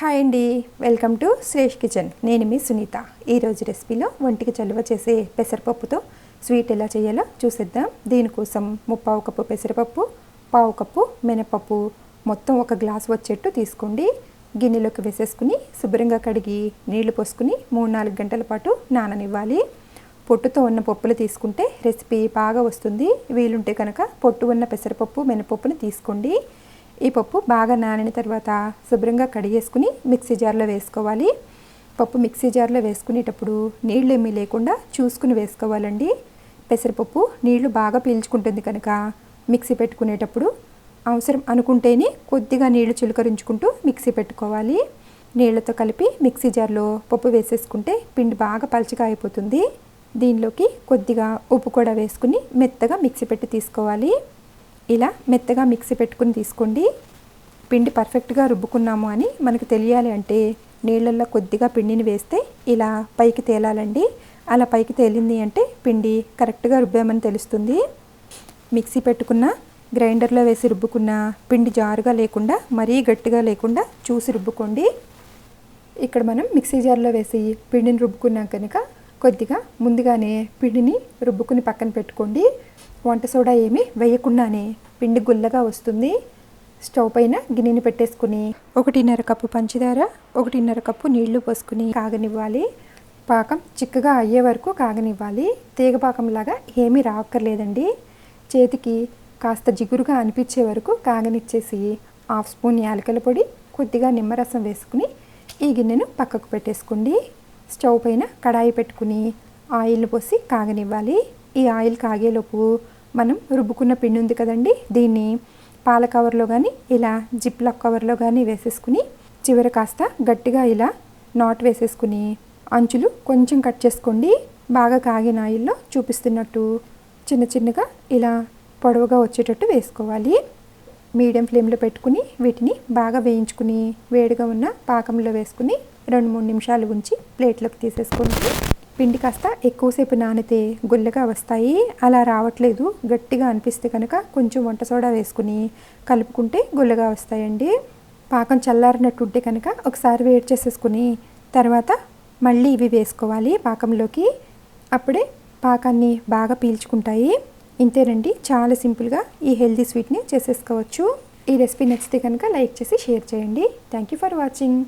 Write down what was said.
Hi అండి welcome to Shresh kitchen. నేను మీ సునీత. ఈరోజు రెసిపీలో ఒంటికి చలువ చేసే పెసరపప్పుతో స్వీట్ ఎలా చేయాలో చూసేద్దాం. దీనికోసం ముప్పావు కప్పు పెసరపప్పు పావు కప్పు మినపప్పు మొత్తం ఒక గ్లాస్ వచ్చేట్టు తీసుకోండి. గిన్నెలోకి వేసేసుకుని శుభ్రంగా కడిగి నీళ్ళు పోసుకుని మూడు నాలుగు గంటల పాటు నాననివ్వాలి. పొట్టుతో ఉన్న పప్పులు తీసుకుంటే రెసిపీ బాగా వస్తుంది. వీలుంటే కనుక పొట్టు ఉన్న పెసరపప్పు మినపప్పుని తీసుకోండి. ఈ పప్పు బాగా నానిన తర్వాత శుభ్రంగా కడిగేసుకుని మిక్సీ జార్లో వేసుకోవాలి. పప్పు మిక్సీ జార్లో వేసుకునేటప్పుడు నీళ్ళు ఏమీ లేకుండా చూసుకుని వేసుకోవాలండి. పెసరపప్పు నీళ్ళు బాగా పీల్చుకుంటుంది కనుక మిక్సీ పెట్టుకునేటప్పుడు అవసరం అనుకుంటేనే కొద్దిగా నీళ్ళు చిలకరించుకుంటూ మిక్సీ పెట్టుకోవాలి. నీళ్ళతో కలిపి మిక్సీ జార్లో పప్పు వేసేసుకుంటే పిండి బాగా పలచగా అయిపోతుంది. దీనిలోకి కొద్దిగా ఉప్పు కూడా వేసుకుని మెత్తగా మిక్సీ పెట్టి తీసుకోవాలి. ఇలా మెత్తగా మిక్సీ పెట్టుకుని తీసుకోండి. పిండి పర్ఫెక్ట్గా రుబ్బుకున్నాము అని మనకు తెలియాలి అంటే నీళ్ళల్లో కొద్దిగా పిండిని వేస్తే ఇలా పైకి తేలాలండి. అలా పైకి తేలింది అంటే పిండి కరెక్ట్గా రుబ్బామని తెలుస్తుంది. మిక్సీ పెట్టుకున్న గ్రైండర్లో వేసి రుబ్బుకున్న పిండి జారుగా లేకుండా మరీ గట్టిగా లేకుండా చూసి రుబ్బుకోండి. ఇక్కడ మనం మిక్సీ జార్లో వేసి పిండిని రుబ్బుకున్నాం కనుక కొద్దిగా ముందుగానే పిండిని రుబ్బుకుని పక్కన పెట్టుకోండి. వంట సోడా ఏమీ వేయకుండానే పిండి గుల్లగా వస్తుంది. స్టవ్ పైన గిన్నెని పెట్టేసుకుని ఒకటిన్నర కప్పు పంచదార ఒకటిన్నర కప్పు నీళ్ళు పోసుకుని కాగనివ్వాలి. పాకం చిక్కగా అయ్యే వరకు కాగనివ్వాలి. తీగ పాకంలాగా ఏమీ రావక్కర్లేదండి చేతికి కాస్త జిగురుగా అనిపించే వరకు కాగనిచ్చేసి హాఫ్ స్పూన్ యాలకల పొడి కొద్దిగా నిమ్మరసం వేసుకుని ఈ గిన్నెను పక్కకు పెట్టేసుకోండి. స్టవ్ పైన కడాయి పెట్టుకుని ఆయిల్ పోసి కాగనివ్వాలి. ఈ ఆయిల్ కాగేలోపు మనం రుబ్బుకున్న పిండి ఉంది కదండి దీన్ని పాల కవర్లో కానీ ఇలా జిప్ లాక్ కవర్లో కానీ వేసేసుకుని చివర కాస్త గట్టిగా ఇలా నాట్ వేసేసుకుని అంచులు కొంచెం కట్ చేసుకోండి. బాగా కాగిన ఆయిల్లో చూపిస్తున్నట్టు చిన్న చిన్నగా ఇలా పొడవుగా వచ్చేటట్టు వేసుకోవాలి. మీడియం ఫ్లేమ్లో పెట్టుకుని వీటిని బాగా వేయించుకుని వేడిగా ఉన్న పాకంలో వేసుకుని రెండు మూడు నిమిషాలు ఉంచి ప్లేట్లోకి తీసేసుకుంటే పిండి కాస్త ఎక్కువసేపు నానితే గుల్లగా వస్తాయి. అలా రావట్లేదు. గట్టిగా అనిపిస్తే కనుక కొంచెం వంట సోడా వేసుకుని కలుపుకుంటే గుల్లగా వస్తాయండి. పాకం చల్లారినట్టుంటే కనుక ఒకసారి వేడి చేసేసుకుని తర్వాత మళ్ళీ ఇవి వేసుకోవాలి పాకంలోకి. అప్పుడే పాకాన్ని బాగా పీల్చుకుంటాయి. ఇంతేనండి. చాలా సింపుల్గా ఈ హెల్దీ స్వీట్ని చేసేసుకోవచ్చు. ఈ రెసిపీ నచ్చితే కనుక లైక్ చేసి షేర్ చేయండి. Thank you for watching.